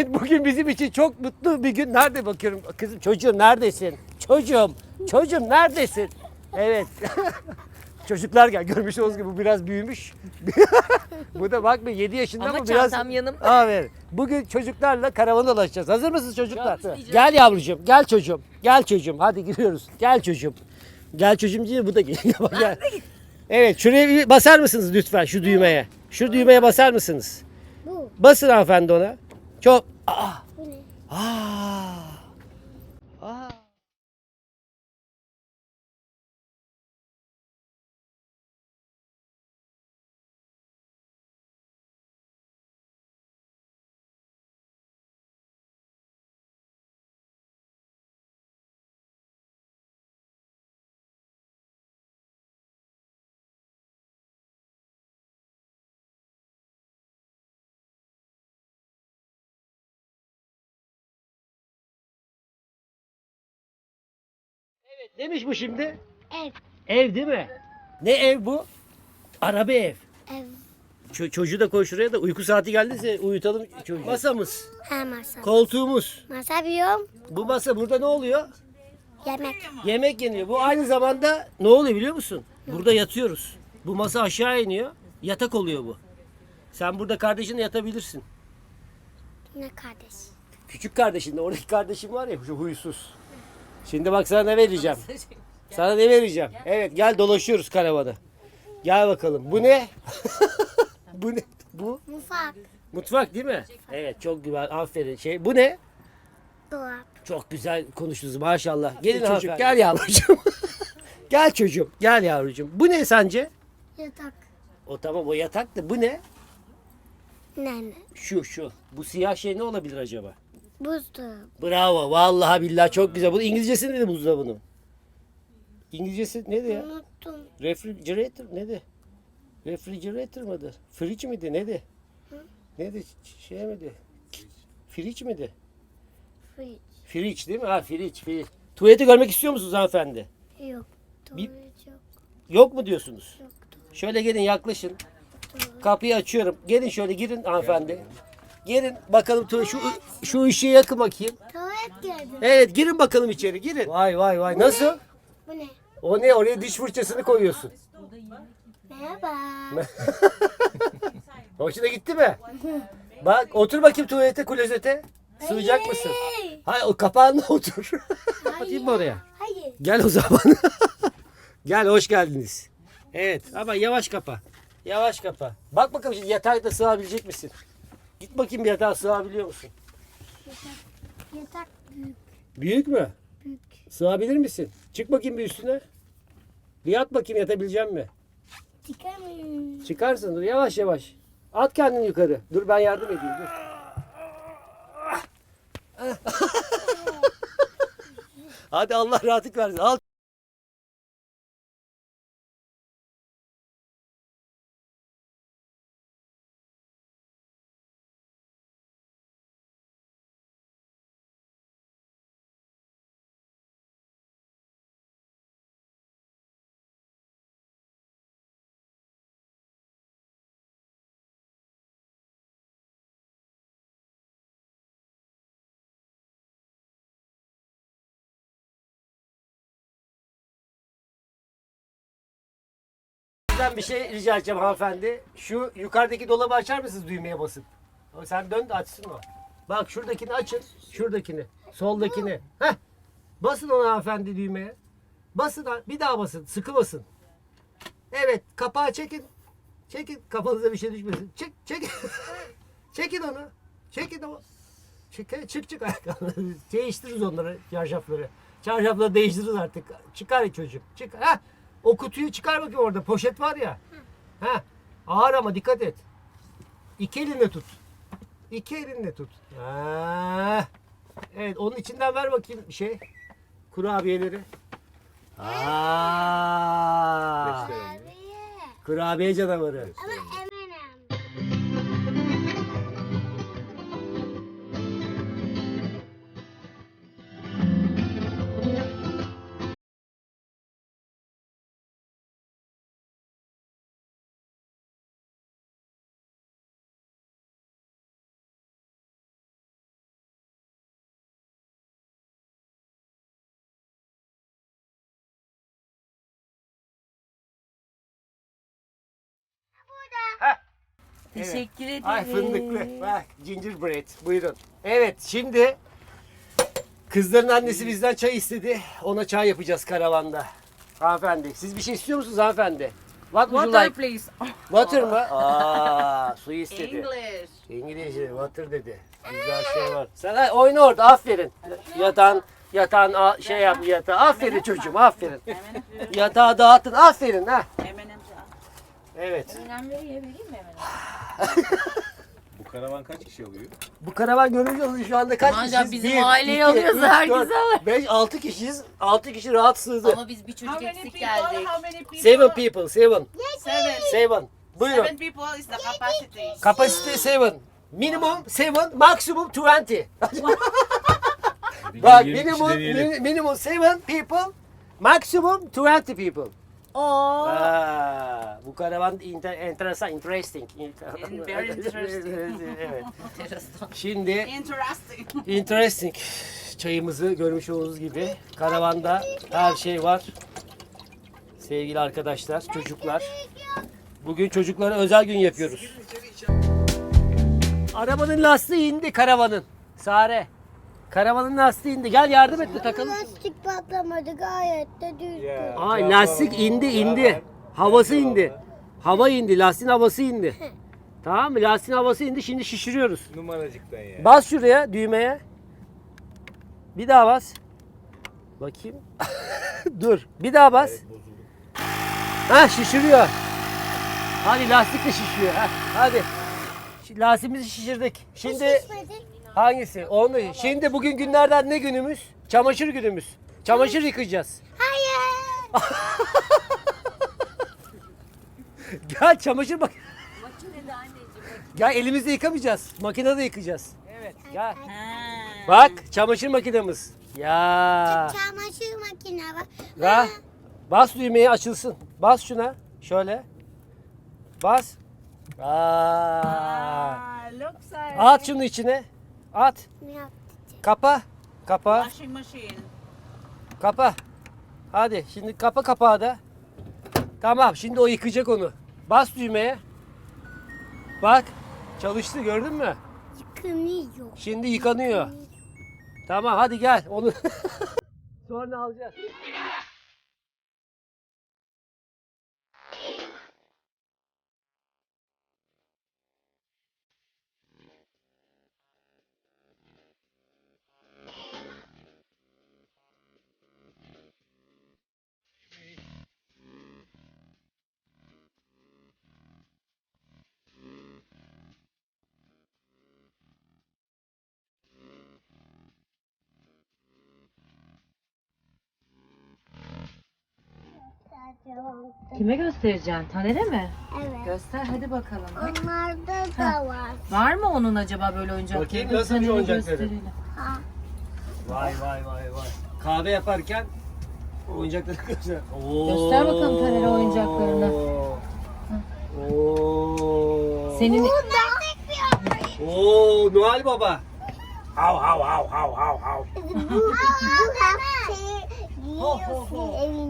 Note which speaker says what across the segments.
Speaker 1: Bugün bizim için çok mutlu bir gün. Nerede bakıyorum? Kızım çocuğum neredesin? Çocuğum, çocuğum neredesin? Evet. Çocuklar gel. Görmüş olduğunuz gibi bu biraz büyümüş. bu da bak 7 yaşında
Speaker 2: Ama
Speaker 1: ama biraz...
Speaker 2: çantam yanımda.
Speaker 1: Aferin. Bugün çocuklarla karavan dolaşacağız. Hazır mısınız çocuklar? Gel yavrucuğum, gel çocuğum. Gel çocuğum. Hadi giriyoruz. Gel çocuğum. Gel çocuğum diye bu da geliyor. Bak gel. Evet, şuraya bir basar mısınız lütfen şu düğmeye? Şu düğmeye basar mısınız?
Speaker 3: Bu.
Speaker 1: Basın hanımefendi ona. Çok... Aa!
Speaker 3: Bu
Speaker 1: Evet, neymiş bu şimdi?
Speaker 3: Ev.
Speaker 1: Ev değil mi? Ne ev bu? Araba ev.
Speaker 3: Ev.
Speaker 1: Ço- çocuğu da koy şuraya da uyku saati geldiyse uyutalım çocuğu. Masamız,
Speaker 3: Ha masa.
Speaker 1: koltuğumuz.
Speaker 3: Masa biliyorum.
Speaker 1: Bu masa burada ne oluyor?
Speaker 3: Yemek.
Speaker 1: Yemek yeniyor. Bu aynı zamanda ne oluyor biliyor musun? Burada yatıyoruz. Bu masa aşağı iniyor. Yatak oluyor bu. Sen burada kardeşinle yatabilirsin.
Speaker 3: Ne kardeş?
Speaker 1: Küçük kardeşinle. Oradaki kardeşim var ya şu huysuz. Şimdi bak sana ne vereceğim. Sana ne vereceğim? Evet gel dolaşıyoruz karavana. Gel bakalım. Bu ne? bu ne? Bu
Speaker 3: Mutfak.
Speaker 1: mutfak değil mi? Evet çok güzel. Aferin. Şey bu ne?
Speaker 3: Dolap.
Speaker 1: Çok güzel konuştunuz maşallah. Gelin çocuk gel yavrucuğum. gel çocuğum. Gel yavrucuğum. Bu ne sence?
Speaker 3: Yatak.
Speaker 1: O tamam o yatak da bu ne?
Speaker 3: Nene.
Speaker 1: Şu şu. Bu siyah şey ne olabilir acaba?
Speaker 3: Buzdolabı.
Speaker 1: Bravo. Vallahi billahi çok güzel. Bu İngilizcesi ne buzdolabının? İngilizcesi ne ya?
Speaker 3: Unuttum.
Speaker 1: Refrigerator ne de? Refrigerator mıdır? Fridge miydi? Ne de? Ne de? Şey miydi? Fridge miydi?
Speaker 3: Fridge.
Speaker 1: Fridge değil mi? Ha fridge, fridge. Tuvaleti görmek istiyor musunuz hanımefendi?
Speaker 3: Yok.
Speaker 1: Bir-
Speaker 3: Tuvalet yok.
Speaker 1: Yok mu diyorsunuz?
Speaker 3: Yok.
Speaker 1: Şöyle gelin yaklaşın. Kapıyı açıyorum. Gelin şöyle girin hanımefendi. Gelin bakalım tu- şu şu ışığı yakın bakayım.
Speaker 3: Tuvalet geldi.
Speaker 1: Evet girin bakalım içeri girin. Vay vay vay nasıl?
Speaker 3: Bu ne?
Speaker 1: O ne oraya diş fırçasını koyuyorsun.
Speaker 3: Merhaba.
Speaker 1: Hoşuna gitti mi? Bak otur bakayım tuvalete klozete. Sığacak mısın? Hayır o kapağında otur. Atayım mı oraya?
Speaker 3: Hayır.
Speaker 1: Gel o zaman. Gel hoş geldiniz. Evet ama yavaş kapa. Yavaş kapa. Bak bakalım şimdi yatakta sığabilecek misin? Git bakayım bir yatağa sığabiliyor musun?
Speaker 3: Yatak büyük.
Speaker 1: Büyük mü?
Speaker 3: Büyük.
Speaker 1: Sığabilir misin? Çık bakayım bir üstüne. Bir yat bakayım yatabilecek mi?
Speaker 3: Çıkamıyorum.
Speaker 1: Çıkarsın dur yavaş yavaş. At kendini yukarı. Dur ben yardım edeyim dur. Hadi Allah rahatlık versin. Al Sizden bir şey rica edeceğim hanımefendi. Şu yukarıdaki dolabı açar mısınız düğmeye basıp? Sen dön de açsın o. Bak şuradakini açın. Şuradakini. Soldakini. Heh. Basın ona hanımefendi düğmeye. Basın. Bir daha basın. Sıkı basın. Evet. Kapağı çekin. Çekin. Kafanıza bir şey düşmesin. Çek. Çek. çekin onu. Çekin o. Çık. Çık çık. Değiştiririz onları. Çarşafları. Çarşafları değiştiririz artık. Çıkar çocuk. Çık. Heh. O kutuyu çıkar bakayım orada. Poşet var ya. Ha. Ağır ama dikkat et. İki elinle tut. İki elinle tut. Ha. Evet onun içinden ver bakayım şey. Kurabiyeleri. Aa.
Speaker 3: Abi.
Speaker 1: Kurabiye canavarı.
Speaker 3: Ama
Speaker 2: Teşekkür ederim.
Speaker 1: Ay fındıklı. Bak gingerbread. Buyurun. Evet şimdi kızların annesi bizden çay istedi. Ona çay yapacağız karavanda. Hanımefendi. Siz bir şey istiyor musunuz hanımefendi? What would you
Speaker 2: Water
Speaker 1: like?
Speaker 2: please.
Speaker 1: Water mı? Aa, su istedi.
Speaker 2: English.
Speaker 1: İngilizce water dedi. Güzel şey var. Sen ha, oyna orada aferin. Yatan yatan şey yap yatağı. Aferin çocuğum aferin. Yatağı dağıtın aferin ha. Evet.
Speaker 4: Bu karavan kaç kişi alıyor?
Speaker 1: Bu karavan görünce oluyor şu anda kaç
Speaker 2: Maşallah
Speaker 1: kişiyiz?
Speaker 2: bizim aileyi alıyoruz, herkese alır.
Speaker 1: 5, 6 kişiyiz. 6 kişi rahat sığdı.
Speaker 2: Ama biz bir çocuk eksik geldik.
Speaker 5: How many people?
Speaker 1: Seven people, seven.
Speaker 5: Seven.
Speaker 1: Seven. Buyurun.
Speaker 5: Seven people is the capacity.
Speaker 1: Kapasite seven. Minimum seven, maksimum 20.
Speaker 4: Bir
Speaker 1: Bak
Speaker 4: gün 20 kişi
Speaker 1: minimum,
Speaker 4: deneyelim.
Speaker 1: min- minimum seven people, maksimum 20 people.
Speaker 2: Oo.
Speaker 1: Aa, bu karavan inter, enteresan, interesting.
Speaker 5: very interesting.
Speaker 1: evet. Şimdi
Speaker 5: Interesting.
Speaker 1: interesting. Çayımızı görmüş olduğunuz gibi karavanda her şey var. Sevgili arkadaşlar, çocuklar. Bugün çocuklara özel gün yapıyoruz. Arabanın lastiği indi karavanın. Sare. Karavanın lastiği indi. Gel yardım et de takalım.
Speaker 3: Lastik patlamadı gayet de düzgün.
Speaker 1: Ay lastik indi indi. Havası indi. Hava indi. Lastiğin havası indi. Tamam mı? Lastiğin havası indi. Şimdi şişiriyoruz.
Speaker 4: Numaracıktan ya.
Speaker 1: Bas şuraya düğmeye. Bir daha bas. Bakayım. Dur. Bir daha bas. Ha şişiriyor. Hadi lastik de şişiyor. Ha, hadi. Şimdi lastiğimizi şişirdik. Şimdi hangisi? Onu. Şimdi bugün günlerden ne günümüz? Çamaşır günümüz. Çamaşır yıkayacağız.
Speaker 3: Hayır.
Speaker 1: Gel çamaşır bak. Gel elimizle yıkamayacağız. Makinede yıkayacağız. Evet. Gel. Bak çamaşır makinemiz. Ya.
Speaker 3: Çamaşır makine var.
Speaker 1: Ya. Bas düğmeye açılsın. Bas şuna. Şöyle. Bas. Aa.
Speaker 5: Looks like
Speaker 1: At şunu içine. At.
Speaker 3: Ne yaptı?
Speaker 1: Kapa. Kapa.
Speaker 5: washing machine.
Speaker 1: Kapa. Hadi şimdi kapa kapağı da. Tamam şimdi o yıkayacak onu. Bas düğmeye. Bak. Çalıştı gördün mü?
Speaker 3: Yıkanıyor.
Speaker 1: Şimdi yıkanıyor. Tamam hadi gel onu. Sonra alacağız.
Speaker 2: Kime göstereceksin? Taner'e mi?
Speaker 3: Evet.
Speaker 2: Göster hadi bakalım.
Speaker 3: Onlarda da var.
Speaker 2: Var mı onun acaba böyle oyuncakları?
Speaker 1: Bakayım nasıl bir
Speaker 2: Taner'e
Speaker 1: oyuncakları?
Speaker 2: gösterelim.
Speaker 3: Ha.
Speaker 1: Vay vay vay vay. Kahve yaparken oyuncakları göster. Oo.
Speaker 2: Göster bakalım Taner'e oyuncaklarını.
Speaker 1: Oo.
Speaker 2: Senin
Speaker 1: Oo Noel Baba. Hav hav hav hav hav hav.
Speaker 3: Bu bu da şey giyiyorsun evinde bir.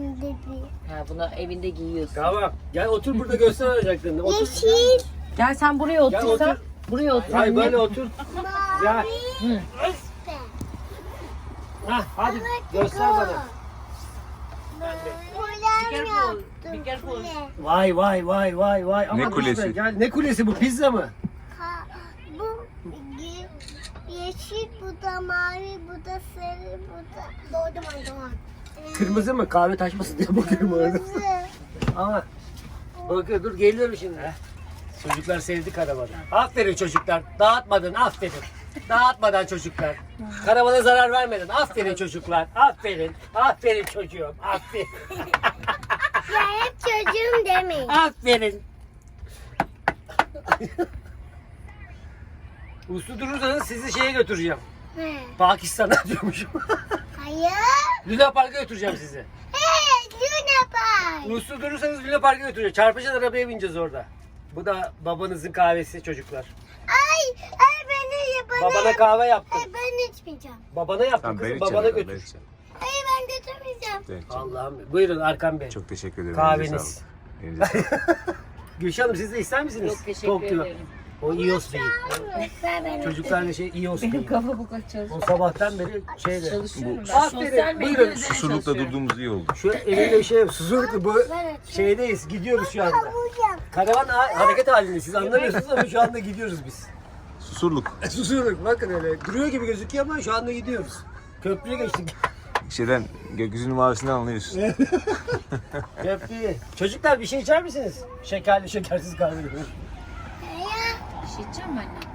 Speaker 2: Ha, bunu evinde giyiyorsun.
Speaker 1: Tamam. Gel otur burada göster oyuncaklarını. Otur.
Speaker 3: Yeşil,
Speaker 2: Gel sen buraya
Speaker 1: Gel
Speaker 2: otur. Buraya otur.
Speaker 1: Hayır
Speaker 2: anne.
Speaker 1: böyle otur. Gel.
Speaker 3: mavi,
Speaker 2: Hı.
Speaker 1: Hah, hadi göster bana.
Speaker 5: Careful,
Speaker 3: yaptım.
Speaker 5: be
Speaker 3: kule.
Speaker 1: Vay vay vay vay vay. Ama
Speaker 4: Ne
Speaker 1: dur
Speaker 4: kulesi?
Speaker 1: şuraya, Gel. Ne kulesi bu? Pizza mı?
Speaker 3: Ha, bu ye- yeşil, bu da mavi, bu da sarı, bu da... Doğdum doğdum.
Speaker 1: Kırmızı mı? Kahve taşmasın diye bakıyorum orada. Ama bakın dur geliyorum şimdi. Çocuklar sevdi karavanı. Aferin çocuklar. Dağıtmadın aferin. Dağıtmadan çocuklar. Karavana zarar vermedin. Aferin çocuklar. Aferin. Aferin çocuğum. Aferin.
Speaker 3: Ya hep çocuğum demeyin.
Speaker 1: Aferin. Uslu durursanız sizi şeye götüreceğim.
Speaker 3: He.
Speaker 1: Pakistan'a diyormuşum.
Speaker 3: Hayır.
Speaker 1: Luna Park'a götüreceğim sizi.
Speaker 3: Hey, Luna Park.
Speaker 1: Durursanız Luna Park'a götüreceğim. Çarpıcı arabaya bineceğiz orada. Bu da babanızın kahvesi çocuklar.
Speaker 3: Ay, ay beni bana
Speaker 1: Babana
Speaker 3: yap-
Speaker 1: kahve yaptım.
Speaker 3: Ay, ben içmeyeceğim.
Speaker 1: Babana yaptım
Speaker 4: Tamam ben
Speaker 1: kızım.
Speaker 4: içeceğim.
Speaker 1: Babana
Speaker 4: ben
Speaker 1: götür.
Speaker 4: içeceğim.
Speaker 3: Hayır ben götürmeyeceğim.
Speaker 4: Ben içeceğim.
Speaker 1: Allah'ım. Buyurun Arkan Bey.
Speaker 4: Çok teşekkür ederim.
Speaker 1: Kahveniz.
Speaker 4: Elinize sağlık. Elinize sağlık.
Speaker 1: Gülşah Hanım siz de ister misiniz?
Speaker 2: Yok teşekkür
Speaker 1: diyor.
Speaker 2: ederim.
Speaker 1: O iOS değil.
Speaker 3: Beni.
Speaker 1: Çocuklarla şey iOS
Speaker 2: Benim
Speaker 1: değil.
Speaker 2: kafa bu kadar çalışıyor.
Speaker 1: O sabahtan beri şeyde.
Speaker 2: Çalışıyorum ben. Sosyal
Speaker 1: Aferin.
Speaker 2: medya
Speaker 1: Buyurun.
Speaker 2: üzerine
Speaker 4: Susurlukta
Speaker 2: çalışıyorum.
Speaker 4: durduğumuz iyi oldu.
Speaker 1: Şu bir şey susurluklu bu şeydeyiz. Gidiyoruz şu anda. Karavan ha- hareket halinde siz anlamıyorsunuz ama şu anda gidiyoruz biz.
Speaker 4: Susurluk.
Speaker 1: Susurluk bakın öyle. Duruyor gibi gözüküyor ama şu anda gidiyoruz. Köprüye geçtik.
Speaker 4: Şeyden gökyüzünün mavisinden anlıyorsun.
Speaker 1: Köprüyü. Çocuklar bir şey içer misiniz? Şekerli şekersiz kahve.
Speaker 3: ይጀመናል